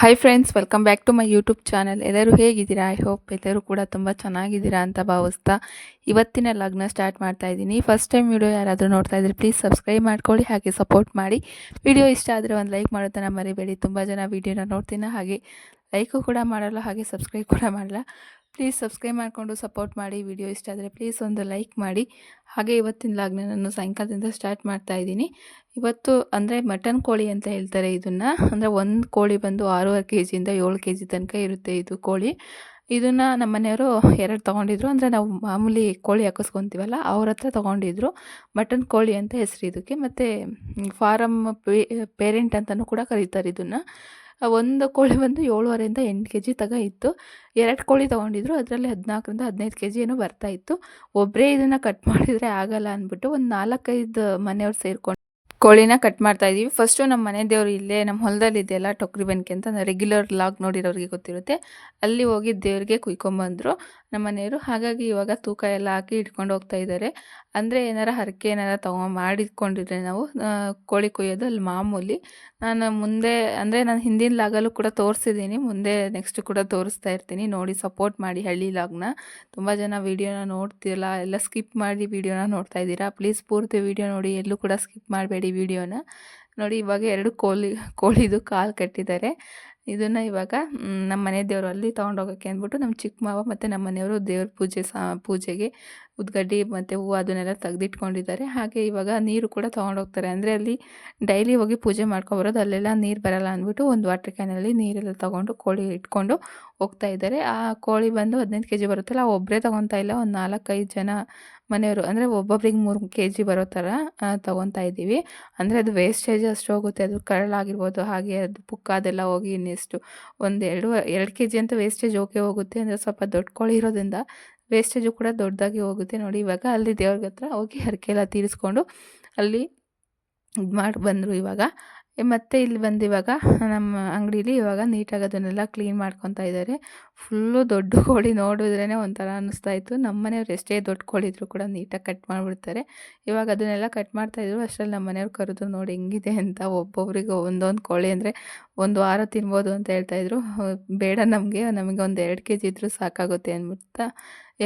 Hi friends welcome back to my YouTube channel ಎಲ್ಲರೂ ಹೇಗಿದ್ದೀರಾ? I hope ಎಲ್ಲರೂ ಕೂಡ ತುಂಬ ಚೆನ್ನಾಗಿದ್ದೀರಾ ಅಂತ ಭಾವಿಸ್ತಾ ಇವತ್ತಿನ ಲಗ್ನ ಸ್ಟಾರ್ಟ್ ಮಾಡ್ತಾ ಇದ್ದೀನಿ. ಫಸ್ಟ್ ಟೈಮ್ ವಿಡಿಯೋ ಯಾರಾದರೂ ನೋಡ್ತಾ ಇದ್ರೆ ಪ್ಲೀಸ್ ಸಬ್ಸ್ಕ್ರೈಬ್ ಮಾಡ್ಕೊಳ್ಳಿ, ಹಾಗೆ ಸಪೋರ್ಟ್ ಮಾಡಿ. ವಿಡಿಯೋ ಇಷ್ಟ ಆದರೆ ಒಂದು ಲೈಕ್ ಮಾಡೋದನ್ನು ಮರಿಬೇಡಿ. ತುಂಬ ಜನ ವೀಡಿಯೋನ ನೋಡ್ತೀನಿ? ಹಾಗೆ ಲೈಕು ಕೂಡ ಮಾಡಲ್ಲ, ಹಾಗೆ ಸಬ್ಸ್ಕ್ರೈಬ್ ಕೂಡ ಮಾಡಲ್ಲ. ಪ್ಲೀಸ್ ಸಬ್ಸ್ಕ್ರೈಬ್ ಮಾಡಿಕೊಂಡು ಸಪೋರ್ಟ್ ಮಾಡಿ ವಿಡಿಯೋ ಇಷ್ಟ ಆದರೆ ಪ್ಲೀಸ್ ಒಂದು ಲೈಕ್ ಮಾಡಿ. ಹಾಗೆ ಇವತ್ತಿನ ಲಾಗ್ನ ನಾನು ಸಾಯಂಕಾಲದಿಂದ ಸ್ಟಾರ್ಟ್ ಮಾಡ್ತಾ ಇದ್ದೀನಿ. ಇವತ್ತು ಅಂದರೆ ಮಟನ್ ಕೋಳಿ ಅಂತ ಹೇಳ್ತಾರೆ ಇದನ್ನು. ಅಂದರೆ ಒಂದು ಕೋಳಿ ಬಂದು ಆರೂವರೆ ಕೆ ಜಿಯಿಂದ ಏಳು ಕೆ ಜಿ ತನಕ ಇರುತ್ತೆ ಇದು ಕೋಳಿ. ಇದನ್ನು ನಮ್ಮ ಮನೆಯವರು ಎರಡು ತೊಗೊಂಡಿದ್ರು. ಅಂದರೆ ನಾವು ಮಾಮೂಲಿ ಕೋಳಿ ಹಾಕಿಸ್ಕೊತೀವಲ್ಲ, ಅವ್ರ ಹತ್ರ ತೊಗೊಂಡಿದ್ರು. ಮಟನ್ ಕೋಳಿ ಅಂತ ಹೆಸರು ಇದಕ್ಕೆ. ಮತ್ತು ಫಾರಮ್ ಪೇರೆಂಟ್ ಅಂತಲೂ ಕೂಡ ಕರೀತಾರೆ ಇದನ್ನು. ಒಂದು ಕೋಳಿ ಬಂದು ಏಳುವರೆಯಿಂದ ಎಂಟು ಕೆ ಜಿ ತಗ ಇತ್ತು. ಎರಡು ಕೋಳಿ ತೊಗೊಂಡಿದ್ರು. ಅದರಲ್ಲಿ ಹದಿನಾಲ್ಕರಿಂದ ಹದಿನೈದು ಕೆ ಜಿ ಏನೋ ಬರ್ತಾಯಿತ್ತು ಒಬ್ಬರೇ ಇದನ್ನು ಕಟ್ ಮಾಡಿದರೆ ಆಗಲ್ಲ ಅಂದ್ಬಿಟ್ಟು ಒಂದು ನಾಲ್ಕೈದು ಮನೆಯವ್ರು ಸೇರಿಕೊಂಡು ಕೋಳಿನ ಕಟ್ ಮಾಡ್ತಾ ಇದ್ದೀವಿ ಫಸ್ಟು ನಮ್ಮ ಮನೆ ದೇವರು ಇಲ್ಲೇ ನಮ್ಮ ಹೊಲದಲ್ಲಿ ಇದೆಯಲ್ಲ, ಟೊಕ್ರಿ ಬೆನ್ಕೆ ಅಂತ ರೆಗ್ಯುಲರ್ ಲಾಗ್ ನೋಡಿರೋರಿಗೆ ಗೊತ್ತಿರುತ್ತೆ. ಅಲ್ಲಿ ಹೋಗಿ ದೇವ್ರಿಗೆ ಕುಯ್ಕೊಂಬಂದರು. ನಮ್ಮ ಮನೆಯವರು ಹಾಗಾಗಿ ಇವಾಗ ತೂಕ ಎಲ್ಲ ಹಾಕಿ ಇಟ್ಕೊಂಡು ಹೋಗ್ತಾ ಇದ್ದಾರೆ. ಅಂದರೆ ಏನಾರ ಹರಕೆ ಏನಾರ ತಗೊ ಮಾಡಿಕೊಂಡಿದ್ರೆ ನಾವು ಕೋಳಿ ಕೊಯ್ಯೋದು ಅಲ್ಲಿ ಮಾಮೂಲಿ ನಾನು ಮುಂದೆ, ಅಂದರೆ ನಾನು ಹಿಂದಿನ ಲಾಗಲ್ಲೂ ಕೂಡ ತೋರಿಸಿದ್ದೀನಿ. ಮುಂದೆ ನೆಕ್ಸ್ಟ್ ಕೂಡ ತೋರಿಸ್ತಾ ಇರ್ತೀನಿ. ನೋಡಿ ಸಪೋರ್ಟ್ ಮಾಡಿ ಹಳ್ಳಿ ಲಾಗ್ನ. ತುಂಬ ಜನ ವೀಡಿಯೋನ ನೋಡ್ತಿರಲ್ಲ, ಎಲ್ಲ ಸ್ಕಿಪ್ ಮಾಡಿ ವೀಡಿಯೋನ ನೋಡ್ತಾ ಇದ್ದೀರಾ? ಪ್ಲೀಸ್ ಪೂರ್ತಿ ವೀಡಿಯೋ ನೋಡಿ, ಎಲ್ಲೂ ಕೂಡ ಸ್ಕಿಪ್ ಮಾಡಬೇಡಿ ವೀಡಿಯೋನ ನೋಡಿ ಇವಾಗ ಎರಡು ಕೋಳಿ, ಕೋಳಿದು ಕಾಲು ಕಟ್ಟಿದ್ದಾರೆ. ಇದನ್ನು ಇವಾಗ ನಮ್ಮ ಮನೆ ದೇವರು ಅಲ್ಲಿ ತೊಗೊಂಡೋಗೋಕ್ಕೆ ಅಂದ್ಬಿಟ್ಟು ನಮ್ಮ ಚಿಕ್ಕ ಮಾವ ಮತ್ತು ನಮ್ಮ ಮನೆಯವರು ದೇವ್ರ ಪೂಜೆ ಸಾ, ಪೂಜೆಗೆ ಉದ್ಗಡ್ಡಿ ಮತ್ತು ಹೂವು ಅದನ್ನೆಲ್ಲ ತೆಗೆದಿಟ್ಕೊಂಡಿದ್ದಾರೆ. ಹಾಗೆ ಇವಾಗ ನೀರು ಕೂಡ ತೊಗೊಂಡೋಗ್ತಾರೆ. ಅಂದರೆ ಅಲ್ಲಿ ಡೈಲಿ ಹೋಗಿ ಪೂಜೆ ಮಾಡ್ಕೊಬರೋದು ಅಲ್ಲೆಲ್ಲ ನೀರು ಬರಲ್ಲ ಅಂದ್ಬಿಟ್ಟು ಒಂದು ವಾಟರ್ ಕ್ಯಾನಲ್ಲಿ ನೀರೆಲ್ಲ ತೊಗೊಂಡು ಕೋಳಿ ಇಟ್ಕೊಂಡು ಹೋಗ್ತಾ ಇದ್ದಾರೆ. ಆ ಕೋಳಿ ಬಂದು ಹದಿನೈದು ಕೆ ಜಿ ಬರುತ್ತಲ್ಲ ಒಬ್ಬರೇ ತೊಗೊತಾ ಇಲ್ಲ. ಒಂದು ನಾಲ್ಕೈದು ಜನ ಮನೆಯವರು, ಅಂದರೆ ಒಬ್ಬೊಬ್ರಿಗೆ ಮೂರು ಕೆ ಜಿ ಬರೋ ಥರ ತೊಗೊತಾ ಇದ್ದೀವಿ. ಅಂದರೆ ಅದು ವೇಸ್ಟೇಜ್ ಅಷ್ಟು ಹೋಗುತ್ತೆ. ಅದು ಕರಳಾಗಿರ್ಬೋದು ಹಾಗೆ ಅದು ಪುಕ್ಕ ಅದೆಲ್ಲ ಹೋಗಿ ಇನ್ನೆಷ್ಟು? ಒಂದು ಎರಡು ಎರಡು ಕೆ ಜಿ ಅಂತ ವೇಸ್ಟೇಜ್ ಓಕೆ ಹೋಗುತ್ತೆ. ಅಂದರೆ ಸ್ವಲ್ಪ ದೊಡ್ಡ ಕೋಳಿ ಇರೋದ್ರಿಂದ ವೇಸ್ಟೇಜು ಕೂಡ ದೊಡ್ಡದಾಗಿ ಹೋಗುತ್ತೆ ನೋಡಿ. ಇವಾಗ ಅಲ್ಲಿ ದೇವ್ರಿಗೆ ಹತ್ರ ಹೋಗಿ ಹರಕೆ ಎಲ್ಲ ತೀರಿಸ್ಕೊಂಡು ಅಲ್ಲಿ ಇದು ಮಾಡಿ ಬಂದರು ಇವಾಗ. ಮತ್ತು ಇಲ್ಲಿ ಬಂದು ಇವಾಗ ನಮ್ಮ ಅಂಗಡೀಲಿ ಇವಾಗ ನೀಟಾಗಿ ಅದನ್ನೆಲ್ಲ ಕ್ಲೀನ್ ಮಾಡ್ಕೊತಾ ಇದ್ದಾರೆ ಫುಲ್ಲು ದೊಡ್ಡ ಕೋಳಿ ನೋಡಿದ್ರೇ ಒಂಥರ ಅನ್ನಿಸ್ತಾ ಇತ್ತು. ನಮ್ಮ ಮನೆಯವ್ರು ಎಷ್ಟೇ ದೊಡ್ಡ ಕೋಳಿ ಇದ್ದರೂ ಕೂಡ ನೀಟಾಗಿ ಕಟ್ ಮಾಡಿಬಿಡ್ತಾರೆ. ಇವಾಗ ಅದನ್ನೆಲ್ಲ ಕಟ್ ಮಾಡ್ತಾಯಿದ್ರು ಅಷ್ಟರಲ್ಲಿ ನಮ್ಮ ಮನೆಯವ್ರು ಕರೆದು ನೋಡಿ ಹೆಂಗಿದೆ ಅಂತ ಒಬ್ಬೊಬ್ರಿಗೆ ಒಂದೊಂದು ಕೋಳಿ ಅಂದರೆ ಒಂದು ವಾರ ತಿನ್ಬೋದು ಅಂತ ಹೇಳ್ತಾಯಿದ್ರು ಬೇಡ ನಮಗೆ ನಮಗೆ ಒಂದು ಎರಡು ಕೆ ಜಿ ಇದ್ದರೂ ಸಾಕಾಗುತ್ತೆ ಅಂದ್ಬಿಟ್ಟು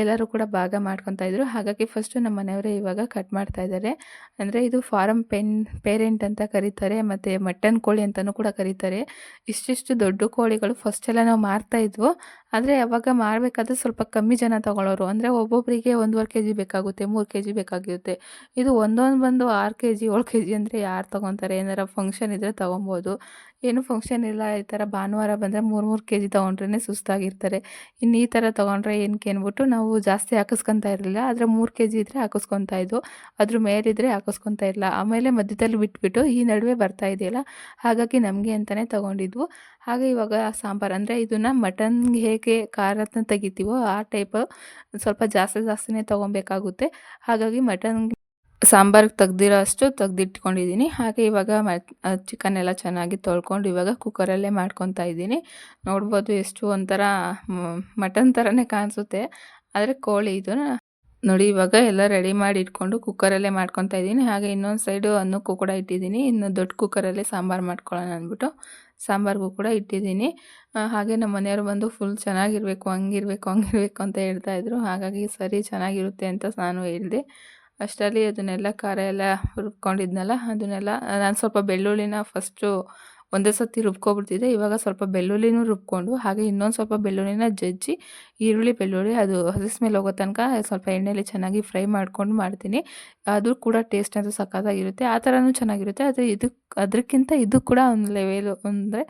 ಎಲ್ಲರೂ ಕೂಡ ಭಾಗ ಮಾಡ್ಕೊತಾ ಇದ್ರು. ಹಾಗಾಗಿ ಫಸ್ಟು ನಮ್ಮ ಮನೆಯವರೇ ಇವಾಗ ಕಟ್ ಮಾಡ್ತಾ ಇದ್ದಾರೆ. ಅಂದರೆ ಇದು ಫಾರಮ್ ಪೆನ್ ಪೇರೆಂಟ್ ಅಂತ ಕರೀತಾರೆ, ಮತ್ತು ಮಟನ್ ಕೋಳಿ ಅಂತಲೂ ಕೂಡ ಕರೀತಾರೆ. ಇಷ್ಟಿಷ್ಟು ದೊಡ್ಡ ಕೋಳಿಗಳು ಫಸ್ಟೆಲ್ಲ ನಾವು ಮಾರ್ತಾ ಇದ್ವು. ಆದರೆ ಯಾವಾಗ ಮಾರಬೇಕಾದ್ರೆ ಸ್ವಲ್ಪ ಕಮ್ಮಿ ಜನ ತಗೊಳ್ಳೋರು ಅಂದರೆ ಒಬ್ಬೊಬ್ಬರಿಗೆ ಒಂದೂವರೆ ಕೆ ಜಿ ಬೇಕಾಗುತ್ತೆ, ಮೂರು ಕೆ ಜಿ ಬೇಕಾಗಿರುತ್ತೆ. ಇದು ಒಂದೊಂದು ಬಂದು ಆರು ಕೆ ಜಿ ಏಳು ಕೆ ಜಿ ಅಂದರೆ ಯಾರು ತೊಗೊತಾರೆ? ಏನಾರ ಫಂಕ್ಷನ್ ಇದ್ದರೆ ತೊಗೊಬೋದು. ಏನು ಫಂಕ್ಷನ್ ಇಲ್ಲ, ಈ ಥರ ಭಾನುವಾರ ಬಂದರೆ ಮೂರು ಮೂರು ಕೆ ಜಿ ತೊಗೊಂಡ್ರೇ ಸುಸ್ತಾಗಿರ್ತಾರೆ. ಇನ್ನು ಈ ಥರ ತೊಗೊಂಡ್ರೆ ಏನಕ್ಕೆ ಅಂದ್ಬಿಟ್ಟು ನಾವು ಜಾಸ್ತಿ ಹಾಕಿಸ್ಕೊತಾ ಇರಲಿಲ್ಲ. ಆದರೆ ಮೂರು ಕೆ ಜಿ ಇದ್ದರೆ ಹಾಕಿಸ್ಕೊತಾ ಇದ್ದು ಅದ್ರ ಮೇಲಿದ್ದರೆ ಹಾಕಿಸ್ಕೊತಾ ಇಲ್ಲ ಆಮೇಲೆ ಮಧ್ಯದಲ್ಲಿ ಬಿಟ್ಬಿಟ್ಟು ಈ ನಡುವೆ ಬರ್ತಾ ಇದೆಯಲ್ಲ? ಹಾಗಾಗಿ ನಮಗೆ ಅಂತಲೇ ತೊಗೊಂಡಿದ್ವು. ಹಾಗೆ ಇವಾಗ ಸಾಂಬಾರು ಅಂದರೆ ಇದನ್ನು ಮಟನ್ಗೆ ಹೇಗೆ ಖಾರನ ತೆಗಿತೀವೋ ಆ ಟೈಪ್ ಸ್ವಲ್ಪ ಜಾಸ್ತಿ ಜಾಸ್ತಿನೇ ತೊಗೊಬೇಕಾಗುತ್ತೆ. ಹಾಗಾಗಿ ಮಟನ್ ಸಾಂಬಾರ್ಗೆ ತೆಗ್ದಿರೋ ಅಷ್ಟು ತೆಗ್ದಿಟ್ಕೊಂಡಿದ್ದೀನಿ. ಹಾಗೆ ಇವಾಗ ಮ ಚಿಕನ್ ಎಲ್ಲ ಚೆನ್ನಾಗಿ ತೊಳ್ಕೊಂಡು ಇವಾಗ ಕುಕ್ಕರಲ್ಲೇ ಮಾಡ್ಕೊತಾ ಇದ್ದೀನಿ. ನೋಡ್ಬೋದು ಎಷ್ಟು ಒಂಥರ ಮಟನ್ ಥರನೇ ಕಾಣಿಸುತ್ತೆ. ಆದರೆ ಕೋಳಿ ಇದು ನೋಡಿ ಇವಾಗ ಎಲ್ಲ ರೆಡಿ ಮಾಡಿ ಇಟ್ಕೊಂಡು ಕುಕ್ಕರಲ್ಲೇ ಮಾಡ್ಕೊತಾ ಇದ್ದೀನಿ. ಹಾಗೆ ಇನ್ನೊಂದು ಸೈಡು ಅನ್ನಕ್ಕೂ ಕೂಡ ಇಟ್ಟಿದ್ದೀನಿ. ಇನ್ನು ದೊಡ್ಡ ಕುಕ್ಕರಲ್ಲೇ ಸಾಂಬಾರು ಮಾಡ್ಕೊಳ್ಳೋಣ ಅಂದ್ಬಿಟ್ಟು. ಸಾಂಬಾರಿಗೂ ಕೂಡ ಇಟ್ಟಿದ್ದೀನಿ. ಹಾಗೆ ನಮ್ಮ ಮನೆಯವರು ಬಂದು ಫುಲ್ ಚೆನ್ನಾಗಿರಬೇಕು, ಹಂಗಿರಬೇಕು ಹಂಗಿರಬೇಕು ಅಂತ ಹೇಳ್ತಾಯಿದ್ರು ಹಾಗಾಗಿ ಸರಿ ಚೆನ್ನಾಗಿರುತ್ತೆ ಅಂತ ನಾನು ಹೇಳಿದೆ. ಅಷ್ಟರಲ್ಲಿ ಅದನ್ನೆಲ್ಲ ಖಾರ ಎಲ್ಲ ರುಬ್ಕೊಂಡಿದ್ನಲ್ಲ, ಅದನ್ನೆಲ್ಲ, ನಾನು ಸ್ವಲ್ಪ ಬೆಳ್ಳುಳ್ಳಿನ ಫಸ್ಟು ಒಂದೇ ಸತಿ ರುಬ್ಕೊಬಿಡ್ತಿದ್ದೆ. ಇವಾಗ ಸ್ವಲ್ಪ ಬೆಳ್ಳುಳ್ಳಿನೂ ರುಬ್ಕೊಂಡು, ಹಾಗೆ ಇನ್ನೊಂದು ಸ್ವಲ್ಪ ಬೆಳ್ಳುಳ್ಳಿನ ಜಜ್ಜಿ ಈರುಳ್ಳಿ, ಬೆಳ್ಳುಳ್ಳಿ ಅದು ಹಸಿ ಸ್ಮೆಲ್ ಹೋಗೋ ತನಕ ಸ್ವಲ್ಪ ಎಣ್ಣೆಯಲ್ಲಿ ಚೆನ್ನಾಗಿ ಫ್ರೈ ಮಾಡ್ಕೊಂಡು ಮಾಡ್ತೀನಿ. ಅದು ಕೂಡ ಟೇಸ್ಟ್ ಅಂತೂ ಸಖತ್ತಾಗಿರುತ್ತೆ. ಆ ಥರನೂ ಚೆನ್ನಾಗಿರುತ್ತೆ. ಆದರೆ ಇದು ಅದಕ್ಕಿಂತ ಇದು ಕೂಡ ಒಂದು ಲೆವೆಲು, ಅಂದರೆ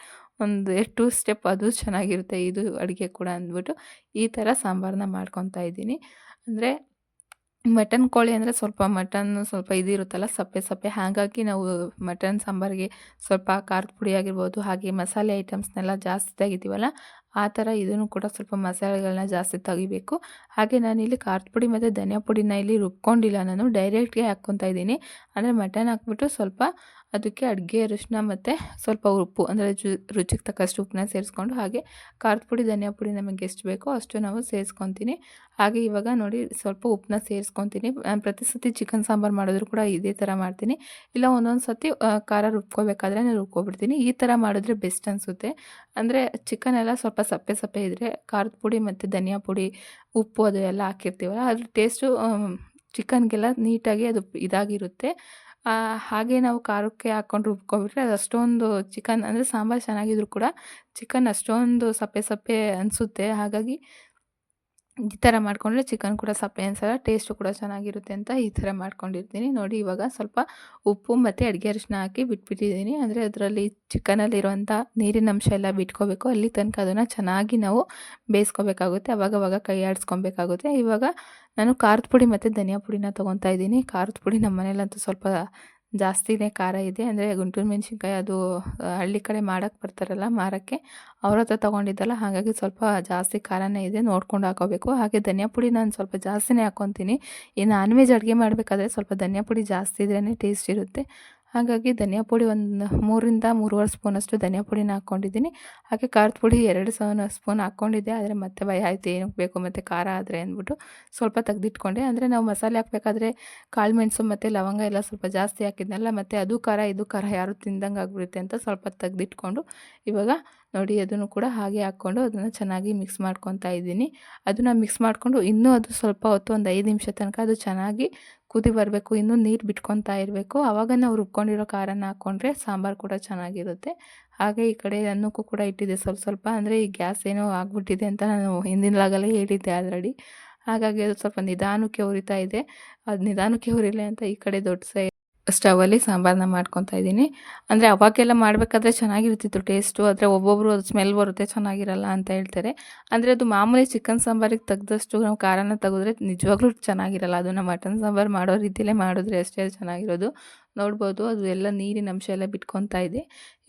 ಒಂದು ಟೂ ಸ್ಟೆಪ್ ಅದು ಚೆನ್ನಾಗಿರುತ್ತೆ. ಇದು ಅಡುಗೆ ಕೂಡ ಅಂದ್ಬಿಟ್ಟು ಈ ಥರ ಸಾಂಬಾರನ್ನ ಮಾಡ್ಕೊತಾ ಇದ್ದೀನಿ. ಅಂದರೆ ಮಟನ್ ಕೋಳಿ ಅಂದರೆ ಸ್ವಲ್ಪ ಮಟನ್ ಸ್ವಲ್ಪ ಇದಿರುತ್ತಲ್ಲ ಸಪ್ಪೆ ಸಪ್ಪೆ. ಹಾಗಾಗಿ ನಾವು ಮಟನ್ ಸಾಂಬಾರಿಗೆ ಸ್ವಲ್ಪ ಖಾರದ ಪುಡಿ ಆಗಿರ್ಬೋದು, ಹಾಗೆ ಮಸಾಲೆ ಐಟಮ್ಸ್ನೆಲ್ಲ ಜಾಸ್ತಿ ತೆಗಿತೀವಲ್ಲ, ಆ ಥರ ಇದನ್ನು ಕೂಡ ಸ್ವಲ್ಪ ಮಸಾಲೆಗಳನ್ನ ಜಾಸ್ತಿ ತೆಗಿಬೇಕು. ಹಾಗೆ ನಾನಿಲ್ಲಿ ಖಾರದ ಪುಡಿ ಮತ್ತು ಧನಿಯಾ ಪುಡಿನ ಇಲ್ಲಿ ರುಬ್ಕೊಂಡಿಲ್ಲ. ನಾನು ಡೈರೆಕ್ಟ್ಗೆ ಹಾಕ್ಕೊತಾ ಇದ್ದೀನಿ. ಅಂದರೆ ಮಟನ್ ಹಾಕ್ಬಿಟ್ಟು ಸ್ವಲ್ಪ ಅದಕ್ಕೆ ಅಡುಗೆ ಅರಿಶಿನ ಮತ್ತು ಸ್ವಲ್ಪ ಉಪ್ಪು, ಅಂದರೆ ಜು, ರುಚಿಗೆ ತಕ್ಕಷ್ಟು ಉಪ್ಪನ್ನ ಸೇರಿಸ್ಕೊಂಡು ಹಾಗೆ ಖಾರದ ಪುಡಿ, ಧನಿಯಾ ಪುಡಿ ನಮಗೆ ಎಷ್ಟು ಬೇಕೋ ಅಷ್ಟು ನಾವು ಸೇರಿಸ್ಕೊತೀನಿ. ಹಾಗೆ ಇವಾಗ ನೋಡಿ ಸ್ವಲ್ಪ ಉಪ್ಪನ್ನ ಸೇರಿಸ್ಕೊತೀನಿ. ಪ್ರತಿ ಸತಿ ಚಿಕನ್ ಸಾಂಬಾರು ಮಾಡಿದ್ರು ಕೂಡ ಇದೇ ಥರ ಮಾಡ್ತೀನಿ. ಇಲ್ಲ ಒಂದೊಂದು ಸತಿ ಖಾರ ರುಬ್ಕೋಬೇಕಾದ್ರೆ ನಾನು ರುಬ್ಕೊಬಿಡ್ತೀನಿ. ಈ ಥರ ಮಾಡಿದ್ರೆ ಬೆಸ್ಟ್ ಅನಿಸುತ್ತೆ. ಅಂದರೆ ಚಿಕನ್ ಎಲ್ಲ ಸ್ವಲ್ಪ ಸಪ್ಪೆ ಸಪ್ಪೆ ಇದ್ದರೆ ಖಾರದ ಪುಡಿ ಮತ್ತು ಧನಿಯಾ ಪುಡಿ, ಉಪ್ಪು ಅದು ಎಲ್ಲ ಹಾಕಿರ್ತೀವಲ್ಲ, ಅದ್ರ ಟೇಸ್ಟು ಚಿಕನ್ಗೆಲ್ಲ ನೀಟಾಗಿ ಅದು ಇದಾಗಿರುತ್ತೆ. ಹಾಗೆ ನಾವು ಖಾರಕ್ಕೆ ಹಾಕ್ಕೊಂಡು ರುಬ್ಕೊಬಿಟ್ರೆ ಅದು ಅಷ್ಟೊಂದು ಚಿಕನ್, ಅಂದರೆ ಸಾಂಬಾರು ಚೆನ್ನಾಗಿದ್ರು ಕೂಡ ಚಿಕನ್ ಅಷ್ಟೊಂದು ಸಪ್ಪೆ ಸಪ್ಪೆ ಅನಿಸುತ್ತೆ. ಹಾಗಾಗಿ ಈ ಥರ ಮಾಡಿಕೊಂಡ್ರೆ ಚಿಕನ್ ಕೂಡ ಸಪ್ಪೆ ಅನ್ಸಲ್ಲ ಟೇಸ್ಟು ಕೂಡ ಚೆನ್ನಾಗಿರುತ್ತೆ ಅಂತ ಈ ಥರ ಮಾಡ್ಕೊಂಡಿರ್ತೀನಿ. ನೋಡಿ ಇವಾಗ ಸ್ವಲ್ಪ ಉಪ್ಪು ಮತ್ತು ಅಡುಗೆ ಅರಿಶಿನ ಹಾಕಿ ಬಿಟ್ಬಿಟ್ಟಿದ್ದೀನಿ. ಅಂದರೆ ಅದರಲ್ಲಿ ಚಿಕನಲ್ಲಿರುವಂಥ ನೀರಿನ ಅಂಶ ಎಲ್ಲ ಬಿಟ್ಕೋಬೇಕು. ಅಲ್ಲಿ ತನಕ ಅದನ್ನು ಚೆನ್ನಾಗಿ ನಾವು ಬೇಯಿಸ್ಕೋಬೇಕಾಗುತ್ತೆ. ಅವಾಗವಾಗ ಕೈ ಆಡಿಸ್ಕೊಬೇಕಾಗುತ್ತೆ. ಇವಾಗ ನಾನು ಖಾರದ ಪುಡಿ ಮತ್ತು ಧನಿಯಾ ಪುಡಿನ ತೊಗೊತಾ ಇದ್ದೀನಿ. ಖಾರದ ಪುಡಿ ನಮ್ಮ ಮನೇಲಂತೂ ಸ್ವಲ್ಪ ಜಾಸ್ತಿನೇ ಖಾರ ಇದೆ. ಅಂದರೆ ಗುಂಟೂರು ಮೆಣಸಿನ್ಕಾಯಿ ಅದು ಹಳ್ಳಿ ಕಡೆ ಮಾಡೋಕ್ಕೆ ಬರ್ತಾರಲ್ಲ ಮಾರೋಕ್ಕೆ, ಅವ್ರ ಹತ್ರ ತೊಗೊಂಡಿದ್ದಲ್ಲ. ಹಾಗಾಗಿ ಸ್ವಲ್ಪ ಜಾಸ್ತಿ ಖಾರನೇ ಇದೆ, ನೋಡ್ಕೊಂಡು ಹಾಕೋಬೇಕು. ಹಾಗೆ ಧನಿಯಾ ಪುಡಿ ನಾನು ಸ್ವಲ್ಪ ಜಾಸ್ತಿನೇ ಹಾಕ್ಕೊತೀನಿ ಈ ನಾನ್ ವೆಜ್ ಅಡುಗೆ ಮಾಡಬೇಕಾದ್ರೆ ಸ್ವಲ್ಪ ಧನಿಯಾ ಪುಡಿ ಜಾಸ್ತಿ ಇದ್ರೇ ಟೇಸ್ಟ್ ಇರುತ್ತೆ. ಹಾಗಾಗಿ ಧನಿಯಾ ಪುಡಿ ಒಂದು ಮೂರಿಂದ ಮೂರುವರೆ ಸ್ಪೂನಷ್ಟು ಧನಿಯಾ ಪುಡಿನ ಹಾಕ್ಕೊಂಡಿದ್ದೀನಿ ಹಾಗೆ ಖಾರದ ಪುಡಿ ಎರಡು ಸಾವಿರ ಸ್ಪೂನ್ ಹಾಕ್ಕೊಂಡಿದ್ದೆ ಆದರೆ ಮತ್ತೆ ಭಯ ಆಯಿತು ಏನಕ್ಕೆ ಬೇಕು ಮತ್ತು ಖಾರ ಆದರೆ ಅಂದ್ಬಿಟ್ಟು ಸ್ವಲ್ಪ ತೆಗೆದಿಟ್ಕೊಂಡೆ. ಅಂದರೆ ನಾವು ಮಸಾಲೆ ಹಾಕಬೇಕಾದ್ರೆ ಕಾಳು ಮೆಣಸು ಮತ್ತು ಲವಂಗ ಎಲ್ಲ ಸ್ವಲ್ಪ ಜಾಸ್ತಿ ಹಾಕಿದ್ನಲ್ಲ, ಮತ್ತು ಅದು ಖಾರ, ಇದು ಖಾರ ಯಾರು ತಿಂದಂಗೆ ಆಗಿಬಿಡುತ್ತೆ ಅಂತ ಸ್ವಲ್ಪ ತೆಗೆದಿಟ್ಕೊಂಡು ಇವಾಗ ನೋಡಿ ಅದನ್ನು ಕೂಡ ಹಾಗೆ ಹಾಕ್ಕೊಂಡು ಅದನ್ನು ಚೆನ್ನಾಗಿ ಮಿಕ್ಸ್ ಮಾಡ್ಕೊತಾ ಇದ್ದೀನಿ. ಅದನ್ನು ಮಿಕ್ಸ್ ಮಾಡಿಕೊಂಡು ಇನ್ನೂ ಅದು ಸ್ವಲ್ಪ ಹೊತ್ತು ಒಂದು ಐದು ನಿಮಿಷ ತನಕ ಅದು ಚೆನ್ನಾಗಿ ಕುದಿ ಬರಬೇಕು, ಇನ್ನೂ ನೀರು ಬಿಟ್ಕೊತಾ ಇರಬೇಕು. ಆವಾಗ ನಾವು ರುಬ್ಕೊಂಡಿರೋ ಖಾರನ ಹಾಕ್ಕೊಂಡ್ರೆ ಸಾಂಬಾರು ಕೂಡ ಚೆನ್ನಾಗಿರುತ್ತೆ. ಹಾಗೆ ಈ ಕಡೆ ಅನ್ನಕ್ಕೂ ಕೂಡ ಇಟ್ಟಿದ್ದೆ ಸ್ವಲ್ಪ ಸ್ವಲ್ಪ. ಅಂದರೆ ಈ ಗ್ಯಾಸ್ ಏನೋ ಆಗ್ಬಿಟ್ಟಿದೆ ಅಂತ ನಾನು ಹಿಂದಿನ ಲಾಗಲ್ಲೇ ಹೇಳಿದ್ದೆ ಆಲ್ರೆಡಿ ಹಾಗಾಗಿ ಅದು ಸ್ವಲ್ಪ ನಿಧಾನಕ್ಕೆ ಉರಿತಾ ಇದೆ. ಅದು ನಿಧಾನಕ್ಕೆ ಉರಿಲಿ ಅಂತ ಈ ಕಡೆ ದೊಡ್ಡ ಸೈ ಸ್ಟವಲ್ಲಿ ಸಾಂಬಾರನ್ನ ಮಾಡ್ಕೊತಾ ಇದ್ದೀನಿ. ಅಂದರೆ ಅವಾಗೆಲ್ಲ ಮಾಡಬೇಕಾದ್ರೆ ಚೆನ್ನಾಗಿರ್ತಿತ್ತು ಟೇಸ್ಟು. ಆದರೆ ಒಬ್ಬೊಬ್ಬರು ಅದು ಸ್ಮೆಲ್ ಬರುತ್ತೆ, ಚೆನ್ನಾಗಿರಲ್ಲ ಅಂತ ಹೇಳ್ತಾರೆ. ಅಂದರೆ ಅದು ಮಾಮೂಲಿ ಚಿಕನ್ ಸಾಂಬಾರಿಗೆ ತೆಗ್ದಷ್ಟು ನಾವು ಖಾರನ ತೆಗೆದ್ರೆ ನಿಜವಾಗ್ಲೂ ಚೆನ್ನಾಗಿರಲ್ಲ. ಅದನ್ನು ಮಟನ್ ಸಾಂಬಾರು ಮಾಡೋ ರೀತಿಯಲ್ಲೇ ಮಾಡಿದ್ರೆ ಅಷ್ಟೇ ಚೆನ್ನಾಗಿರೋದು. ನೋಡ್ಬೋದು, ಅದು ಎಲ್ಲ ನೀರಿನ ಅಂಶ ಎಲ್ಲ ಬಿಟ್ಕೊತಾ ಇದೆ.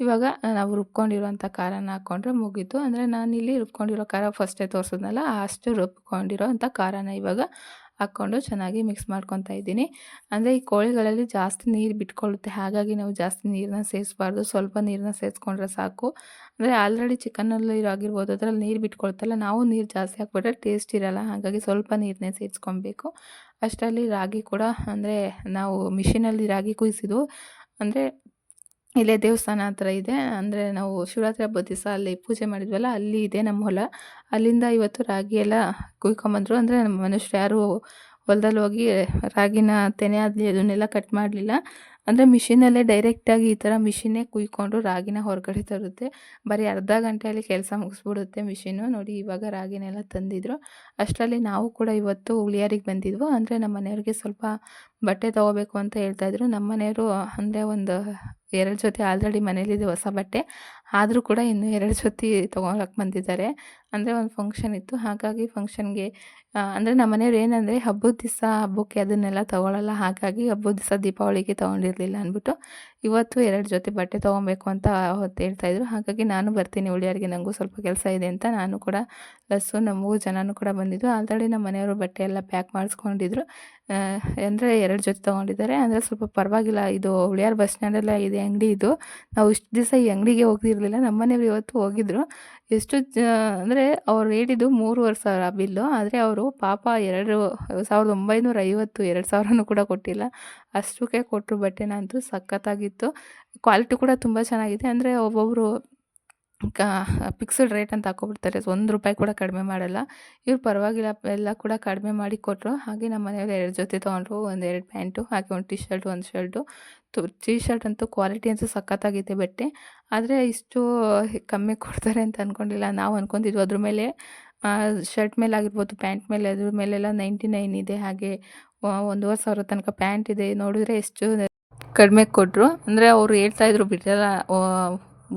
ಇವಾಗ ನಾವು ರುಬ್ಕೊಂಡಿರೋಂಥ ಖಾರನ ಹಾಕ್ಕೊಂಡ್ರೆ ಮುಗೀತು. ಅಂದರೆ ನಾನಿಲ್ಲಿ ರುಬ್ಕೊಂಡಿರೋ ಖಾರ ಫಸ್ಟೇ ತೋರಿಸಿದ್ನಲ್ಲ, ಅಷ್ಟು ರುಬ್ಕೊಂಡಿರೋ ಅಂಥ ಖಾರನ ಇವಾಗ ಹಾಕ್ಕೊಂಡು ಚೆನ್ನಾಗಿ ಮಿಕ್ಸ್ ಮಾಡ್ಕೊತಾ ಇದ್ದೀನಿ. ಅಂದರೆ ಈ ಕೋಳಿಗಳಲ್ಲಿ ಜಾಸ್ತಿ ನೀರು ಬಿಟ್ಕೊಳ್ಳುತ್ತೆ ಹಾಗಾಗಿ ನಾವು ಜಾಸ್ತಿ ನೀರನ್ನ ಸೇರಿಸ್ಬಾರ್ದು. ಸ್ವಲ್ಪ ನೀರನ್ನ ಸೇರಿಸ್ಕೊಂಡ್ರೆ ಸಾಕು. ಅಂದರೆ ಆಲ್ರೆಡಿ ಚಿಕನಲ್ಲಿ ಆಗಿರ್ಬೋದು, ಅದರಲ್ಲಿ ನೀರು ಬಿಟ್ಕೊಳ್ತಲ್ಲ, ನಾವು ನೀರು ಜಾಸ್ತಿ ಹಾಕ್ಬಿಟ್ರೆ ಟೇಸ್ಟ್ ಇರಲ್ಲ. ಹಾಗಾಗಿ ಸ್ವಲ್ಪ ನೀರನ್ನೇ ಸೇರಿಸ್ಕೊಬೇಕು ಅಷ್ಟರಲ್ಲಿ ರಾಗಿ ಕೂಡ ಅಂದರೆ ನಾವು ಮಿಷಿನಲ್ಲಿ ರಾಗಿ ಕುಯ್ಸಿದ್ದು. ಅಂದರೆ ಇಲ್ಲೇ ದೇವಸ್ಥಾನ ಹತ್ರ ಇದೆ. ಅಂದರೆ ನಾವು ಶಿವರಾತ್ರಿ ಹಬ್ಬದ ದಿವಸ ಅಲ್ಲಿ ಪೂಜೆ ಮಾಡಿದ್ವಲ್ಲ, ಅಲ್ಲಿ ಇದೆ ನಮ್ಮ ಹೊಲ. ಅಲ್ಲಿಂದ ಇವತ್ತು ರಾಗಿ ಎಲ್ಲ ಕುಯ್ಕೊಂಬಂದರು. ಅಂದರೆ ನಮ್ಮ ಮನುಷ್ಯರು ಯಾರು ಹೊಲದಲ್ಲಿ ಹೋಗಿ ರಾಗಿನ ತೆನೆ, ಅದನ್ನೆಲ್ಲ ಕಟ್ ಮಾಡಲಿಲ್ಲ. ಅಂದರೆ ಮಿಷಿನಲ್ಲೇ ಡೈರೆಕ್ಟಾಗಿ ಈ ಥರ ಮಿಷಿನ್ನೇ ಕುಯ್ಕೊಂಡು ರಾಗಿನ ಹೊರಗಡೆ ತರುತ್ತೆ. ಬರೀ ಅರ್ಧ ಗಂಟೆಯಲ್ಲಿ ಕೆಲಸ ಮುಗಿಸ್ಬಿಡುತ್ತೆ ಮಿಷಿನು ನೋಡಿ ಇವಾಗ ರಾಗಿನೆಲ್ಲ ತಂದಿದ್ರು. ಅಷ್ಟರಲ್ಲಿ ನಾವು ಕೂಡ ಇವತ್ತು ಹುಳಿಯಾರಿಗೆ ಬಂದಿದ್ವು. ಅಂದರೆ ನಮ್ಮ ಮನೆಯವ್ರಿಗೆ ಸ್ವಲ್ಪ ಬಟ್ಟೆ ತೊಗೋಬೇಕು ಅಂತ ಹೇಳ್ತಾಯಿದ್ರು ನಮ್ಮ ಮನೆಯವರು ಅಂದರೆ ಒಂದು, ಎರಡು ಜೊತೆ ಆಲ್ರೆಡಿ ಮನೇಲಿದೆ ಹೊಸ ಬಟ್ಟೆ. ಆದರೂ ಕೂಡ ಇನ್ನೂ ಎರಡು ಸತಿ ತೊಗೊಳಕ್ಕೆ ಬಂದಿದ್ದಾರೆ. ಅಂದರೆ ಒಂದು ಫಂಕ್ಷನ್ ಇತ್ತು. ಹಾಗಾಗಿ ಫಂಕ್ಷನ್ಗೆ ಅಂದರೆ ನಮ್ಮ ಮನೆಯವ್ರು ಏನಂದರೆ ಹಬ್ಬದ ದಿವಸ ಹಬ್ಬಕ್ಕೆ ಅದನ್ನೆಲ್ಲ ತೊಗೊಳಲ್ಲ. ಹಾಗಾಗಿ ಹಬ್ಬದ ದಿವಸ ದೀಪಾವಳಿಗೆ ತೊಗೊಂಡಿರಲಿಲ್ಲ ಅಂದ್ಬಿಟ್ಟು ಇವತ್ತು ಎರಡು ಜೊತೆ ಬಟ್ಟೆ ತೊಗೊಬೇಕು ಅಂತ ಹೊತ್ತು ಹೇಳ್ತಾಯಿದ್ರು ಹಾಗಾಗಿ ನಾನು ಬರ್ತೀನಿ ಉಳಿಯಾರಿಗೆ ನನಗೂ ಸ್ವಲ್ಪ ಕೆಲಸ ಇದೆ ಅಂತ. ನಾನು ಕೂಡ ಲಸ್ಸು ನಮಗೂ ಜನನೂ ಕೂಡ ಬಂದಿದ್ದು ಆಲ್ರೆಡಿ ನಮ್ಮ ಮನೆಯವರು ಬಟ್ಟೆ ಎಲ್ಲ ಪ್ಯಾಕ್ ಮಾಡಿಸ್ಕೊಂಡಿದ್ರು. ಅಂದರೆ ಎರಡು ಜೊತೆ ತೊಗೊಂಡಿದ್ದಾರೆ. ಅಂದರೆ ಸ್ವಲ್ಪ ಪರವಾಗಿಲ್ಲ, ಇದು ಉಳಿಯಾರ್ ಬಸ್ ಸ್ಟ್ಯಾಂಡೆಲ್ಲ ಇದೆ ಅಂಗಡಿ ಇದು. ನಾವು ಇಷ್ಟು ದಿವಸ ಈ ಅಂಗಡಿಗೆ ಹೋಗ್ತಿರ್ಲಿಲ್ಲ. ನಮ್ಮ ಮನೆಯವರು ಇವತ್ತು ಹೋಗಿದ್ರು. ಎಷ್ಟು ಅಂದರೆ ಅವ್ರು ಹೇಳಿದ್ದು ಮೂರುವರೆ ಸಾವಿರ ಬಿಲ್ಲು, ಆದರೆ ಅವರು ಪಾಪ ಎರಡು ಸಾವಿರದ ಒಂಬೈನೂರ ಐವತ್ತು, ಎರಡು ಸಾವಿರನೂ ಕೂಡ ಕೊಟ್ಟಿಲ್ಲ. ಅಷ್ಟಕ್ಕೆ ಕೊಟ್ಟರು ಬಟ್ಟೆನಂತೂ ಸಖತ್ತಾಗಿತ್ತು. ಕ್ವಾಲಿಟಿ ಕೂಡ ತುಂಬ ಚೆನ್ನಾಗಿದೆ. ಅಂದರೆ ಒಬ್ಬೊಬ್ಬರು ಕ ಫಿಕ್ಸ್ಡ್ ರೇಟ್ ಅಂತ ಹಾಕ್ಕೊಬಿಡ್ತಾರೆ ಒಂದು ರೂಪಾಯಿ ಕೂಡ ಕಡಿಮೆ ಮಾಡಲ್ಲ. ಇವ್ರು ಪರವಾಗಿಲ್ಲ, ಎಲ್ಲ ಕೂಡ ಕಡಿಮೆ ಮಾಡಿ ಕೊಟ್ಟರು ಹಾಗೆ ನಮ್ಮ ಮನೆಯವ್ರು ಎರಡು ಜೊತೆ ತೊಗೊಂಡ್ರು. ಒಂದು ಎರಡು ಪ್ಯಾಂಟು, ಹಾಗೆ ಒಂದು ಟಿ ಶರ್ಟು ಒಂದು ಶರ್ಟು ಟಿ ಶರ್ಟ್ ಅಂತೂ ಕ್ವಾಲಿಟಿ ಅಂತೂ ಸಖತ್ತಾಗಿದೆ ಬಟ್ಟೆ. ಆದರೆ ಇಷ್ಟು ಕಮ್ಮಿ ಕೊಡ್ತಾರೆ ಅಂತ ಅಂದ್ಕೊಂಡಿಲ್ಲ ನಾವು ಅಂದ್ಕೊಂಡಿದ್ವಿ ಅದ್ರ ಮೇಲೆ ಶರ್ಟ್ ಮೇಲೆ ಆಗಿರ್ಬೋದು, ಪ್ಯಾಂಟ್ ಮೇಲೆ, ಅದ್ರ ಮೇಲೆಲ್ಲ ನೈಂಟಿ ನೈನ್ ಇದೆ. ಹಾಗೆ ಒಂದೂವರೆ ಸಾವಿರ ತನಕ ಪ್ಯಾಂಟ್ ಇದೆ. ನೋಡಿದ್ರೆ ಎಷ್ಟು ಕಡಿಮೆ ಕೊಟ್ಟರು ಅಂದರೆ ಅವರು ಹೇಳ್ತಾಯಿದ್ರು ಬಿಡಲ್ಲ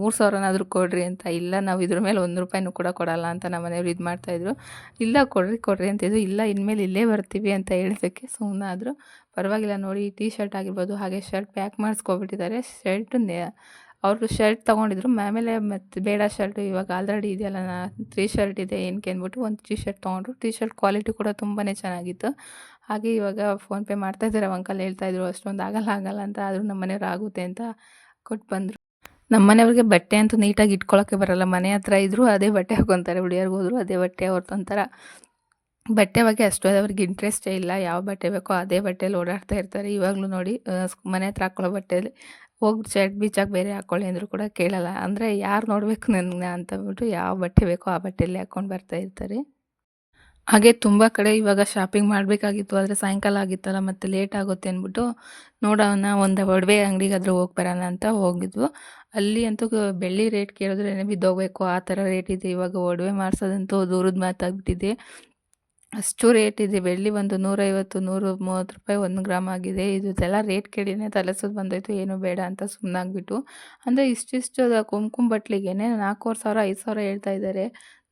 ಮೂರು ಸಾವಿರನಾದರೂ ಕೊಡ್ರಿ ಅಂತ. ಇಲ್ಲ, ನಾವು ಇದ್ರ ಮೇಲೆ ಒಂದು ರೂಪಾಯಿನೂ ಕೂಡ ಕೊಡಲ್ಲ ಅಂತ ನಮ್ಮ ಮನೆಯವ್ರು ಇದು ಮಾಡ್ತಾಯಿದ್ರು ಇಲ್ಲ, ಕೊಡ್ರಿ ಕೊಡ್ರಿ ಅಂತಿದ್ರು ಇಲ್ಲ, ಇನ್ಮೇಲೆ ಇಲ್ಲೇ ಬರ್ತೀವಿ ಅಂತ ಹೇಳಿದ್ದಕ್ಕೆ ಸುಮ್ಮನಾದರು ಪರವಾಗಿಲ್ಲ ನೋಡಿ ಟೀ ಶರ್ಟ್ ಆಗಿರ್ಬೋದು, ಹಾಗೆ ಶರ್ಟ್ ಪ್ಯಾಕ್ ಮಾಡಿಸ್ಕೊಬಿಟ್ಟಿದ್ದಾರೆ. ಶರ್ಟ್ ಅವರು ಶರ್ಟ್ ತೊಗೊಂಡಿದ್ರು. ಆಮೇಲೆ ಮತ್ತು ಬೇಡ ಶರ್ಟು ಇವಾಗ ಆಲ್ರೆಡಿ ಇದೆಯಲ್ಲ, ನಾ ತ್ರೀ ಶರ್ಟ್ ಇದೆ ಏನಕ್ಕೆ ಅಂದ್ಬಿಟ್ಟು ಒಂದು ಟೀ ಶರ್ಟ್ ತೊಗೊಂಡ್ರು. ಟಿ ಶರ್ಟ್ ಕ್ವಾಲಿಟಿ ಕೂಡ ತುಂಬಾ ಚೆನ್ನಾಗಿತ್ತು. ಹಾಗೆ ಇವಾಗ ಫೋನ್ಪೇ ಮಾಡ್ತಾಯಿದ್ದಾರೆ ಅಂಕಲ್ ಹೇಳ್ತಾಯಿದ್ರು ಅಷ್ಟೊಂದು ಆಗಲ್ಲ ಆಗಲ್ಲ ಅಂತ, ಆದರೂ ನಮ್ಮ ಮನೆಯವ್ರು ಆಗುತ್ತೆ ಅಂತ ಕೊಟ್ಟು ಬಂದರು. ನಮ್ಮ ಮನೆಯವ್ರಿಗೆ ಬಟ್ಟೆ ಅಂತೂ ನೀಟಾಗಿ ಇಟ್ಕೊಳ್ಳೋಕ್ಕೆ ಬರಲ್ಲ. ಮನೆ ಹತ್ರ ಇದ್ದರೂ ಅದೇ ಬಟ್ಟೆ ಹಾಕೊತಾರೆ. ಹುಡುಗಿಯರ್ಗೆ ಹೋದ್ರು ಅದೇ ಬಟ್ಟೆ ಒಂಥರ ಬಟ್ಟೆ ಬಗ್ಗೆ ಅಷ್ಟು ಅವ್ರಿಗೆ ಇಂಟ್ರೆಸ್ಟೇ ಇಲ್ಲ. ಯಾವ ಬಟ್ಟೆ ಬೇಕೋ ಅದೇ ಬಟ್ಟೆಯಲ್ಲಿ ಓಡಾಡ್ತಾ ಇರ್ತಾರೆ. ಇವಾಗಲೂ ನೋಡಿ ಮನೆ ಹತ್ರ ಹಾಕ್ಕೊಳ್ಳೋ ಬಟ್ಟೆಯಲ್ಲಿ ಹೋಗಿ ಶರ್ಟ್ ಬೀಚಾಗಿ ಬೇರೆ ಹಾಕ್ಕೊಳ್ಳಿ ಅಂದರೂ ಕೂಡ ಕೇಳಲ್ಲ. ಅಂದರೆ ಯಾರು ನೋಡಬೇಕು ನನಗೆ ಅಂತಂದ್ಬಿಟ್ಟು ಯಾವ ಬಟ್ಟೆ ಬೇಕೋ ಆ ಬಟ್ಟೆಯಲ್ಲಿ ಹಾಕ್ಕೊಂಡು ಬರ್ತಾ ಇರ್ತಾರೆ. ಹಾಗೆ ತುಂಬ ಕಡೆ ಇವಾಗ ಶಾಪಿಂಗ್ ಮಾಡಬೇಕಾಗಿತ್ತು. ಆದರೆ ಸಾಯಂಕಾಲ ಆಗಿತ್ತಲ್ಲ, ಮತ್ತು ಲೇಟ್ ಆಗುತ್ತೆ ಅಂದ್ಬಿಟ್ಟು ನೋಡೋಣ, ಒಂದು ಒಡವೆ ಅಂಗಡಿಗಾದ್ರೂ ಹೋಗಿ ಬರೋಣ ಅಂತ ಹೋಗಿದ್ವು. ಅಲ್ಲಿ ಅಂತೂ ಬೆಳ್ಳಿ ರೇಟ್ ಕೇಳಿದ್ರೆ ಬಿದ್ದೋಗ್ಬೇಕು, ಆ ಥರ ರೇಟ್ ಇದೆ. ಇವಾಗ ಒಡವೆ ಮಾಡಿಸೋದಂತೂ ದೂರದ ಮಾತಾಗ್ಬಿಟ್ಟಿದೆ. ಅಷ್ಟು ರೇಟ್ ಇದೆ. ಬೆಳ್ಳಿ ಒಂದು ನೂರೈವತ್ತು ನೂರು ಮೂವತ್ತು ರೂಪಾಯಿ ಒಂದು ಗ್ರಾಮ್ ಆಗಿದೆ. ಇದೆಲ್ಲ ರೇಟ್ ಕೇಳಿನೇ ತಲೆಸೋದು ಬಂದೋಯ್ತು. ಏನು ಬೇಡ ಅಂತ ಸುಮ್ಮನಾಗ್ಬಿಟ್ಟು ಅಂದರೆ ಇಷ್ಟಿಷ್ಟು ಕುಂಕುಮ ಬಟ್ಲಿಗೆ ನಾಲ್ಕೂವರೆ ಸಾವಿರ, ಐದು ಸಾವಿರ ಹೇಳ್ತಾ ಇದ್ದಾರೆ.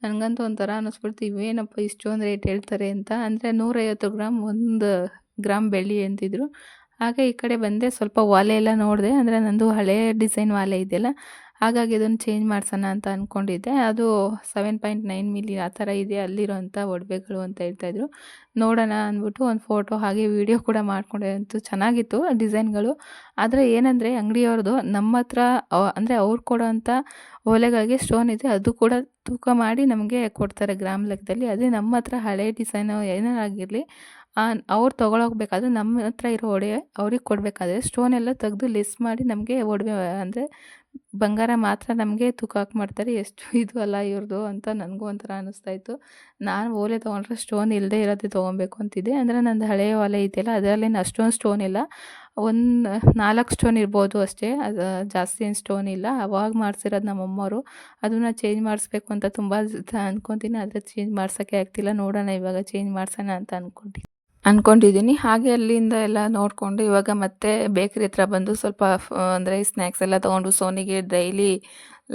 ನನಗಂತೂ ಒಂಥರ ಅನ್ನಿಸ್ಬಿಡ್ತು ಇವೇನಪ್ಪ ಇಷ್ಟೊಂದು ರೇಟ್ ಹೇಳ್ತಾರೆ ಅಂತ. ಅಂದರೆ ನೂರೈವತ್ತು ಗ್ರಾಮ್ ಒಂದು ಗ್ರಾಮ್ ಬೆಳ್ಳಿ ಅಂತಿದ್ರು. ಹಾಗೆ ಈ ಕಡೆ ಬಂದೆ, ಸ್ವಲ್ಪ ವಾಲೆ ಎಲ್ಲ ನೋಡಿದೆ, ಅಂದರೆ ನಂದು ಹಳೆಯ ಡಿಸೈನ್ ವಾಲೆ ಇದೆಯಲ್ಲ, ಹಾಗಾಗಿ ಅದನ್ನು ಚೇಂಜ್ ಮಾಡ್ಸೋಣ ಅಂತ ಅಂದ್ಕೊಂಡಿದ್ದೆ ಅದು ಸೆವೆನ್ ಪಾಯಿಂಟ್ ನೈನ್ ಮಿಲಿ ಆ ಥರ ಇದೆ ಅಲ್ಲಿರೋಂಥ ಒಡವೆಗಳು ಅಂತ ಹೇಳ್ತಾಯಿದ್ರು ನೋಡೋಣ ಅಂದ್ಬಿಟ್ಟು ಒಂದು ಫೋಟೋ ಹಾಗೆ ವೀಡಿಯೋ ಕೂಡ ಮಾಡಿಕೊಂಡೆ. ಅಂತೂ ಚೆನ್ನಾಗಿತ್ತು ಡಿಸೈನ್ಗಳು. ಆದರೆ ಏನಂದರೆ ಅಂಗಡಿಯವ್ರದ್ದು, ನಮ್ಮ ಹತ್ರ ಅಂದರೆ ಅವ್ರು ಕೊಡೋವಂಥ ಓಲೆಗಳಿಗೆ ಸ್ಟೋನ್ ಇದೆ, ಅದು ಕೂಡ ತೂಕ ಮಾಡಿ ನಮಗೆ ಕೊಡ್ತಾರೆ ಗ್ರಾಮ ಲೆಕ್ಕದಲ್ಲಿ. ಅದೇ ನಮ್ಮ ಹತ್ರ ಹಳೆ ಡಿಸೈನು ಏನಾಗಿರಲಿ ಅವ್ರು ತೊಗೊಳೋಗ್ಬೇಕಾದ್ರೆ ನಮ್ಮ ಹತ್ರ ಇರೋ ಒಡವೆ ಅವ್ರಿಗೆ ಕೊಡಬೇಕಾದ್ರೆ ಸ್ಟೋನ್ ಎಲ್ಲ ತೆಗೆದು ಲಿಸ್ಟ್ ಮಾಡಿ ನಮಗೆ ಒಡವೆ, ಅಂದರೆ ಬಂಗಾರ ಮಾತ್ರ ನಮಗೆ ತೂಕ ಹಾಕಿ ಮಾಡ್ತಾರೆ. ಎಷ್ಟು ಇದು ಅಲ್ಲ ಇವ್ರದ್ದು ಅಂತ ನನಗೂ ಒಂಥರ ಅನ್ನಿಸ್ತಾ ಇತ್ತು. ನಾನು ಓಲೆ ತೊಗೊಂಡ್ರೆ ಸ್ಟೋನ್ ಇಲ್ಲದೆ ಇರೋದೇ ತೊಗೊಬೇಕು ಅಂತಿದ್ದೆ. ಅಂದರೆ ನಂದು ಹಳೆಯ ಒಲೆ ಇದೆಯಲ್ಲ, ಅದರಲ್ಲೇನು ಅಷ್ಟೊಂದು ಸ್ಟೋನ್ ಇಲ್ಲ. ಒಂದು ನಾಲ್ಕು ಸ್ಟೋನ್ ಇರ್ಬೋದು ಅಷ್ಟೇ. ಅದು ಜಾಸ್ತಿ ಏನು ಸ್ಟೋನ್ ಇಲ್ಲ. ಅವಾಗ ಮಾಡಿಸಿರೋದು ನಮ್ಮಮ್ಮವರು. ಅದನ್ನು ಚೇಂಜ್ ಮಾಡಿಸ್ಬೇಕು ಅಂತ ತುಂಬ ಅಂದ್ಕೊತೀನಿ ಆದರೆ ಚೇಂಜ್ ಮಾಡ್ಸೋಕ್ಕೆ ಆಗ್ತಿಲ್ಲ. ನೋಡೋಣ ಇವಾಗ ಚೇಂಜ್ ಮಾಡ್ಸೋಣ ಅಂತ ಅಂದ್ಕೊಂಡಿದ್ದೀನಿ ಅಂದ್ಕೊಂಡಿದ್ದೀನಿ ಹಾಗೆ ಅಲ್ಲಿಂದ ಎಲ್ಲ ನೋಡಿಕೊಂಡು ಇವಾಗ ಮತ್ತೆ ಬೇಕ್ರಿ ಹತ್ರ ಬಂದು ಸ್ವಲ್ಪ ಅಂದರೆ ಸ್ನ್ಯಾಕ್ಸ್ ಎಲ್ಲ ತೊಗೊಂಡು ಸೋನಿಗೆ ಡೈಲಿ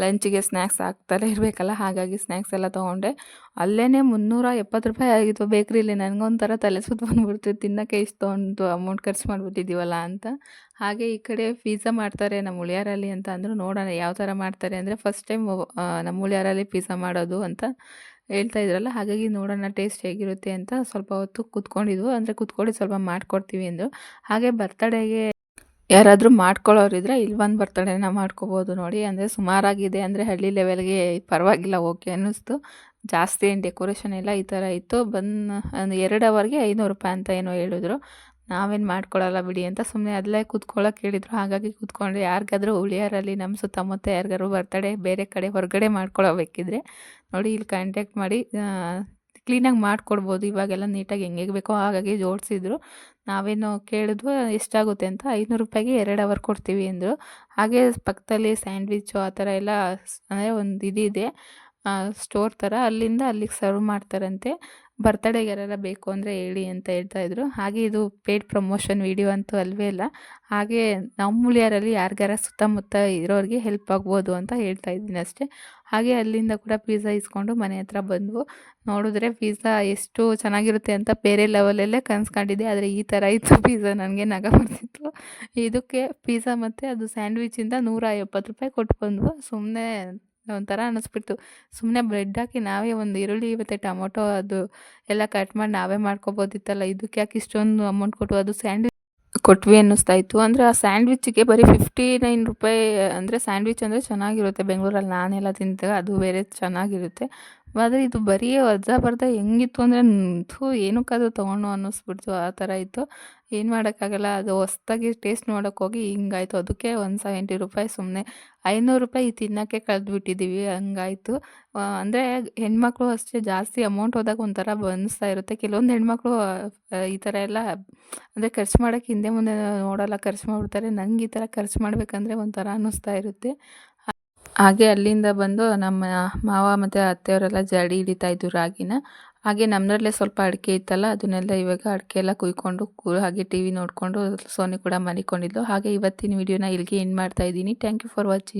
ಲಂಚಿಗೆ ಸ್ನ್ಯಾಕ್ಸ್ ಹಾಕ್ತಾರೆ ಇರಬೇಕಲ್ಲ, ಹಾಗಾಗಿ ಸ್ನ್ಯಾಕ್ಸ್ ಎಲ್ಲ ತೊಗೊಂಡೆ. ಅಲ್ಲೇ ಮುನ್ನೂರ ಎಪ್ಪತ್ತು ರೂಪಾಯಿ ಆಗಿತ್ತು ಬೇಕ್ರಿಲಿ. ನನಗೊಂಥರ ತಲೆ ಸುತ್ತ ಬಂದ್ಬಿಡ್ತು. ತಿನ್ನೋಕ್ಕೆ ಇಷ್ಟು ತೊಗೊಂಡು ಅಮೌಂಟ್ ಖರ್ಚು ಮಾಡಿಬಿಟ್ಟಿದ್ದೀವಲ್ಲ ಅಂತ. ಹಾಗೆ ಈ ಕಡೆ ಪಿಜ್ಜಾ ಮಾಡ್ತಾರೆ ನಮ್ಮ ಉಳಿಯಾರಲ್ಲಿ ಅಂತ ಅಂದರು. ನೋಡೋಣ ಯಾವ ಥರ ಮಾಡ್ತಾರೆ ಅಂದರೆ ಫಸ್ಟ್ ಟೈಮ್ ನಮ್ಮ ಉಳಿಯಾರಲ್ಲಿ ಪಿಜ್ಜಾ ಮಾಡೋದು ಅಂತ. ಹೇಳ್ತಾ ಇದ್ರಲ್ಲ, ಹಾಗಾಗಿ ನೋಡೋಣ ಟೇಸ್ಟ್ ಹೇಗಿರುತ್ತೆ ಅಂತ ಸ್ವಲ್ಪ ಹೊತ್ತು ಕೂತ್ಕೊಂಡಿದ್ವು. ಅಂದರೆ ಕುತ್ಕೊಂಡು ಸ್ವಲ್ಪ ಮಾಡಿಕೊಡ್ತೀವಿ ಅಂದರು. ಹಾಗೆ ಬರ್ತಡೇಗೆ ಯಾರಾದರೂ ಮಾಡ್ಕೊಳ್ಳೋರಿದ್ರೆ ಬಂದು ಬರ್ತಡೇನ ಮಾಡ್ಕೋಬೋದು ನೋಡಿ. ಅಂದರೆ ಸುಮಾರಾಗಿದೆ ಅಂದರೆ ಹಳ್ಳಿ ಲೆವೆಲ್ಗೆ ಪರವಾಗಿಲ್ಲ, ಓಕೆ ಅನ್ನಿಸ್ತು. ಜಾಸ್ತಿ ಏನು ಡೆಕೋರೇಷನ್ ಎಲ್ಲ ಈ ಥರ ಇತ್ತು. ಬಂದು ಒಂದು ಎರಡು ಅವರ್ಗೆ ಐನೂರು ರೂಪಾಯಿ ಅಂತ ಏನೋ ಹೇಳಿದ್ರು. ನಾವೇನು ಮಾಡ್ಕೊಳ್ಳಲ್ಲ ಬಿಡಿ ಅಂತ ಸುಮ್ಮನೆ ಅದಲ್ಲೇ ಕೂತ್ಕೊಳ್ಳೋಕೆ ಕೇಳಿದ್ರು ಹಾಗಾಗಿ ಕೂತ್ಕೊಂಡ್ರೆ ಯಾರಿಗಾದ್ರೂ ಉಳಿಯಾರಲ್ಲಿ ನಮ್ಮ ಸುತ್ತಮುತ್ತ ಯಾರಿಗಾರು ಬರ್ತಡೆ ಬೇರೆ ಕಡೆ ಹೊರಗಡೆ ಮಾಡ್ಕೊಳ್ಳೋಬೇಕಿದ್ರೆ ನೋಡಿ ಇಲ್ಲಿ ಕಾಂಟ್ಯಾಕ್ಟ್ ಮಾಡಿ ಕ್ಲೀನಾಗಿ ಮಾಡಿಕೊಡ್ಬೋದು. ಇವಾಗೆಲ್ಲ ನೀಟಾಗಿ ಹೆಂಗೆ ಬೇಕೋ ಹಾಗಾಗಿ ಜೋಡಿಸಿದ್ರು. ನಾವೇನು ಕೇಳಿದ್ವು ಎಷ್ಟಾಗುತ್ತೆ ಅಂತ ಐನೂರು ರೂಪಾಯಿಗೆ ಎರಡು ಅವರ್ ಕೊಡ್ತೀವಿ ಅಂದರು. ಹಾಗೆ ಪಕ್ಕದಲ್ಲಿ ಸ್ಯಾಂಡ್ವಿಚ್ಚು ಆ ಥರ ಎಲ್ಲ ಅಂದರೆ ಒಂದು ಇದಿದೆ. ಸ್ಟೋರ್ ಥರ ಅಲ್ಲಿಂದ ಅಲ್ಲಿಗೆ ಸರ್ವ್ ಮಾಡ್ತಾರಂತೆ. ಬರ್ತಡೇಗೆ ಯಾರೆಲ್ಲ ಬೇಕು ಅಂದರೆ ಹೇಳಿ ಅಂತ ಹೇಳ್ತಾ ಇದ್ರು. ಹಾಗೆ ಇದು ಪೇಡ್ ಪ್ರಮೋಷನ್ ವಿಡಿಯೋ ಅಂತೂ ಅಲ್ವೇ ಇಲ್ಲ ಹಾಗೆ ನಮ್ಮ ಉಳಿಯಾರಲ್ಲಿ ಯಾರಿಗಾರ ಸುತ್ತಮುತ್ತ ಇರೋರಿಗೆ ಹೆಲ್ಪ್ ಆಗ್ಬೋದು ಅಂತ ಹೇಳ್ತಾ ಇದ್ದೀನಿ ಅಷ್ಟೇ. ಹಾಗೆ ಅಲ್ಲಿಂದ ಕೂಡ ಪಿಜ್ಜಾ ಇಸ್ಕೊಂಡು ಮನೆ ಹತ್ರ ಬಂದವು. ನೋಡಿದ್ರೆ ಪಿಜ್ಜಾ ಎಷ್ಟು ಚೆನ್ನಾಗಿರುತ್ತೆ ಅಂತ ಬೇರೆ ಲೆವೆಲಲ್ಲೇ ಕನ್ಸ್ಕೊಂಡಿದ್ದೆ ಆದರೆ ಈ ಥರ ಇತ್ತು ಪಿಜ್ಜಾ ನನಗೆ ನಗ ಬರ್ತಿತ್ತು. ಇದಕ್ಕೆ ಪಿಜ್ಜಾ ಮತ್ತು ಅದು ಸ್ಯಾಂಡ್ವಿಚಿಂದ ನೂರ ಎಪ್ಪತ್ತು ರೂಪಾಯಿ ಕೊಟ್ಟು ಬಂದವು ಸುಮ್ಮನೆ ಒಂಥರ ಅನ್ನಿಸ್ಬಿಡ್ತು ಸುಮ್ಮನೆ ಬ್ರೆಡ್ ಹಾಕಿ ನಾವೇ ಒಂದು ಈರುಳ್ಳಿ, ಮತ್ತು ಟೊಮೊಟೊ ಅದು ಎಲ್ಲ ಕಟ್ ಮಾಡಿ ನಾವೇ ಮಾಡ್ಕೊಬೋದಿತ್ತಲ್ಲ ಇದಕ್ಕೆ ಯಾಕೆ ಇಷ್ಟೊಂದು ಅಮೌಂಟ್ ಕೊಟ್ಟು ಅದು ಸ್ಯಾಂಡ್ವಿಚ್ ಕೊಟ್ವಿ ಅನ್ನಿಸ್ತಾ ಇತ್ತು. ಅಂದರೆ ಆ ಸ್ಯಾಂಡ್ವಿಚ್ಗೆ ಬರೀ ಫಿಫ್ಟಿ ನೈನ್ ರೂಪಾಯಿ, ಅಂದರೆ ಸ್ಯಾಂಡ್ವಿಚ್ ಅಂದರೆ ಚೆನ್ನಾಗಿರುತ್ತೆ. ಬೆಂಗಳೂರಲ್ಲಿ ನಾನೆಲ್ಲ ತಿಂತಾಗ ಅದು ಬೇರೆ ಚೆನ್ನಾಗಿರುತ್ತೆ. ಆದರೆ ಇದು ಬರೀ ಅರ್ಧ ಬರ್ಧ ಹೆಂಗಿತ್ತು ಅಂದರೆ, ಥೂ ಏನಕ್ಕದು ತೊಗೊಂಡು ಅನ್ನಿಸ್ಬಿಡ್ತು. ಆ ಥರ ಇತ್ತು. ಏನು ಮಾಡೋಕ್ಕಾಗಲ್ಲ, ಅದು ಹೊಸ್ದಾಗಿ ಟೇಸ್ಟ್ ನೋಡೋಕೆ ಹೋಗಿ ಹಿಂಗಾಯ್ತು. ಅದಕ್ಕೆ ಒಂದು ಸೆವೆಂಟಿ ರೂಪಾಯಿ ಸುಮ್ಮನೆ ಐನೂರು ರೂಪಾಯಿ ತಿನ್ನೋಕ್ಕೆ ಕಳೆದ್ಬಿಟ್ಟಿದ್ದೀವಿ ಹಂಗಾಯಿತು. ಅಂದರೆ ಹೆಣ್ಮಕ್ಳು ಅಷ್ಟೇ ಜಾಸ್ತಿ ಅಮೌಂಟ್ ಹೋದಾಗ ಒಂಥರ ಬಂದಿಸ್ತಾ ಇರುತ್ತೆ. ಕೆಲವೊಂದು ಹೆಣ್ಮಕ್ಳು ಈ ಥರ ಎಲ್ಲ ಅಂದರೆ ಖರ್ಚು ಮಾಡೋಕ್ಕೆ ಹಿಂದೆ ಮುಂದೆ ನೋಡೋಲ್ಲ, ಖರ್ಚು ಮಾಡಿಬಿಡ್ತಾರೆ. ನಂಗೆ ಈ ಥರ ಖರ್ಚು ಮಾಡಬೇಕಂದ್ರೆ ಒಂಥರ ಅನ್ನಿಸ್ತಾ ಇರುತ್ತೆ. ಹಾಗೆ ಅಲ್ಲಿಂದ ಬಂದು ನಮ್ಮ ಮಾವ ಮತ್ತು ಅತ್ತೆಯವರೆಲ್ಲ ಜಡಿ ಹಿಡಿತಾ ಇದ್ದರು ರಾಗಿನ. ಹಾಗೆ ನಮ್ಮದ್ರಲ್ಲೇ ಸ್ವಲ್ಪ ಅಡಿಕೆ ಇತ್ತಲ್ಲ, ಅದನ್ನೆಲ್ಲ ಇವಾಗ ಅಡಿಕೆ ಎಲ್ಲ ಕುಯ್ಕೊಂಡು ಹಾಗೆ ಟಿ ನೋಡಿಕೊಂಡು ಸೋನಿ ಕೂಡ ಮಲಿಕೊಂಡಿದ್ದು ಹಾಗೆ ಇವತ್ತಿನ ವಿಡಿಯೋನ ಇಲ್ಲಿಗೆ ಎಂಡ್ ಮಾಡ್ತಾ ಇದ್ದೀನಿ. Thank you for watching